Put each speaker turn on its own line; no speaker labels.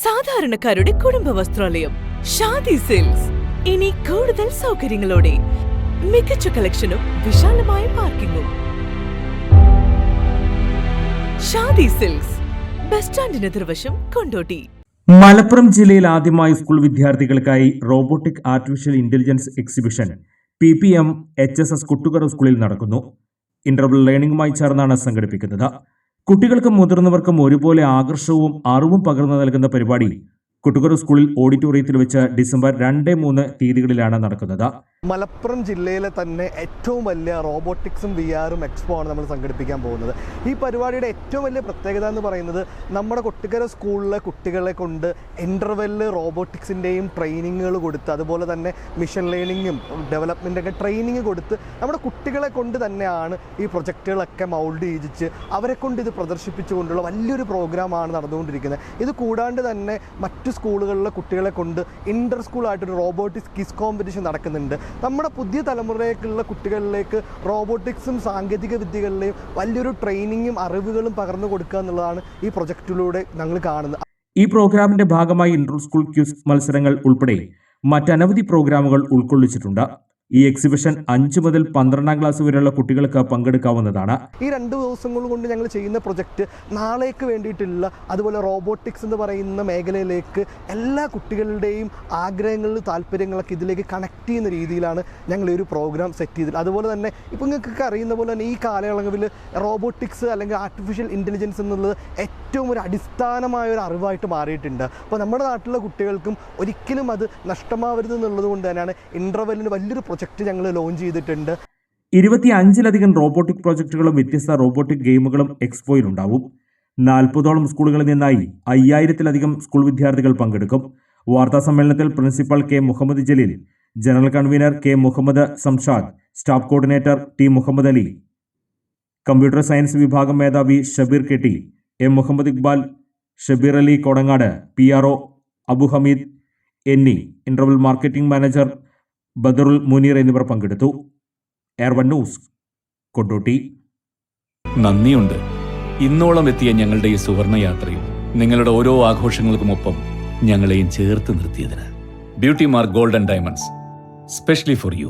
സാധാരണക്കാരുടെ കുടുംബ വസ്ത്രാലയം ഷാദി സിൽക്സ്. ഇനി കൂടുതൽ സൗകര്യങ്ങളോടെ മികച്ച കളക്ഷനും വിശാലമായ പാർക്കിങ്ങും. ഷാദി സിൽക്സ് ബസ് സ്റ്റാൻഡിന് എതിർവശം കൊണ്ടോട്ടി.
മലപ്പുറം ജില്ലയിൽ ആദ്യമായി സ്കൂൾ വിദ്യാർത്ഥികൾക്കായി robotic artificial intelligence exhibition P P M H S S Kottukkara സ്കൂളിൽ നടക്കുന്നു. ഇന്റർവൽ ലേണിംഗുമായി ചേർന്നാണ് സംഘടിപ്പിക്കുന്നത്. കുട്ടികൾക്കും മുതിർന്നവർക്കും ഒരുപോലെ ആകർഷവും അറിവും പകർന്നു നൽകുന്ന പരിപാടി കുട്ടുകറ സ്കൂളിൽ ഓഡിറ്റോറിയത്തിൽ വെച്ച് ഡിസംബർ രണ്ട് മൂന്ന് തീയതികളിലാണ് നടക്കുന്നത്.
മലപ്പുറം ജില്ലയിലെ തന്നെ ഏറ്റവും വലിയ റോബോട്ടിക്സും വി ആറും എക്സ്പോ ആണ് നമ്മൾ സംഘടിപ്പിക്കാൻ പോകുന്നത്. ഈ പരിപാടിയുടെ ഏറ്റവും വലിയ പ്രത്യേകത എന്ന് പറയുന്നത് നമ്മുടെ കൊട്ടിക്കര സ്കൂളിലെ കുട്ടികളെ കൊണ്ട് ഇന്റർവെല്ല് റോബോട്ടിക്സിന്റെയും ട്രെയിനിങ്ങുകൾ കൊടുത്ത് അതുപോലെ തന്നെ മിഷൻ ലേണിങ്ങും ഡെവലപ്മെന്റൊക്കെ ട്രെയിനിങ് കൊടുത്ത് നമ്മുടെ കുട്ടികളെ കൊണ്ട് തന്നെയാണ് ഈ പ്രൊജക്റ്റുകളൊക്കെ മൗൾഡ് ചെയ്യിച്ച് അവരെ കൊണ്ട് ഇത് പ്രദർശിപ്പിച്ചുകൊണ്ടുള്ള വലിയൊരു പ്രോഗ്രാമാണ് നടന്നുകൊണ്ടിരിക്കുന്നത്. ഇത് കൂടാണ്ട് തന്നെ മറ്റു സ്കൂളുകളിലെ കുട്ടികളെ കൊണ്ട് ഇന്റർ സ്കൂളായിട്ടൊരു റോബോട്ടിക്സ് കിസ് കോമ്പറ്റീഷൻ നടക്കുന്നുണ്ട്. നമ്മുടെ പുതിയ തലമുറയിലേക്കുള്ള കുട്ടികളിലേക്ക് റോബോട്ടിക്സും സാങ്കേതിക വിദ്യകളിലെയും വലിയൊരു ട്രെയിനിങ്ങും അറിവുകളും പകർന്നു കൊടുക്കുക എന്നുള്ളതാണ് ഈ പ്രൊജക്റ്റിലൂടെ ഞങ്ങൾ കാണുന്നത്.
ഈ പ്രോഗ്രാമിന്റെ ഭാഗമായി ഇന്റർ സ്കൂൾ ക്യൂസ് മത്സരങ്ങൾ ഉൾപ്പെടെ മറ്റനവധി പ്രോഗ്രാമുകൾ ഉൾക്കൊള്ളിച്ചിട്ടുണ്ട്. ഈ എക്സിബിഷൻ അഞ്ചു മുതൽ പന്ത്രണ്ടാം ക്ലാസ് വരെയുള്ള കുട്ടികൾക്ക് പങ്കെടുക്കാവുന്നതാണ്.
ഈ രണ്ട് ദിവസങ്ങൾ കൊണ്ട് ഞങ്ങൾ ചെയ്യുന്ന പ്രൊജക്റ്റ് നാളേക്ക് വേണ്ടിയിട്ടുള്ള അതുപോലെ റോബോട്ടിക്സ് എന്ന് പറയുന്ന മേഖലയിലേക്ക് എല്ലാ കുട്ടികളുടെയും ആഗ്രഹങ്ങളിൽ താല്പര്യങ്ങളൊക്കെ ഇതിലേക്ക് കണക്ട് ചെയ്യുന്ന രീതിയിലാണ് ഞങ്ങൾ ഈ ഒരു പ്രോഗ്രാം സെറ്റ് ചെയ്തത്. അതുപോലെ തന്നെ ഇപ്പോൾ നിങ്ങൾക്കൊക്കെ അറിയുന്ന പോലെ തന്നെ ഈ കാലയളവിൽ റോബോട്ടിക്സ് അല്ലെങ്കിൽ ആർട്ടിഫിഷ്യൽ ഇന്റലിജൻസ് എന്നുള്ളത് ഏറ്റവും ഒരു അടിസ്ഥാനമായ ഒരു അറിവായിട്ട് മാറിയിട്ടുണ്ട്. അപ്പോൾ നമ്മുടെ നാട്ടിലെ കുട്ടികൾക്കും ഒരിക്കലും അത് നഷ്ടമാവരുത് എന്നുള്ളത് കൊണ്ട് തന്നെയാണ് ഇന്റർവെല്ലിന് വലിയൊരു ഞങ്ങൾ ലോഞ്ച് ചെയ്തിട്ടുണ്ട്.
ഇരുപത്തി അഞ്ചിലധികം റോബോട്ടിക് പ്രോജക്റ്റുകളും വ്യത്യസ്ത റോബോട്ടിക് ഗെയിമുകളും എക്സ്പോയിലുണ്ടാവും നാൽപ്പതോളം സ്കൂളുകളിൽ നിന്നായി അയ്യായിരത്തിലധികം സ്കൂൾ വിദ്യാർത്ഥികൾ പങ്കെടുക്കും. വാർത്താ സമ്മേളനത്തിൽ principal K Muhammad Jaleel general convener K Muhammad Samshad staff coordinator T Muhammad Ali computer science വിഭാഗം മേധാവി Shabeer Ketti M Muhammad Iqbal Shabeer Ali Kodangad P R O Abu Hameed എന്നി interval marketing manager Badarul Muneer എന്നിവർ പങ്കെടുത്തു. Air one news Kondotty.
നന്ദിയുണ്ട്. ഇന്നോളം എത്തിയ ഞങ്ങളുടെ ഈ സുവർണ യാത്രയിൽ നിങ്ങളുടെ ഓരോ ആഘോഷങ്ങൾക്കുമൊപ്പം ഞങ്ങളെയും ചേർത്ത് നിർത്തിയതിന്. Beauty mark golden diamonds specially for you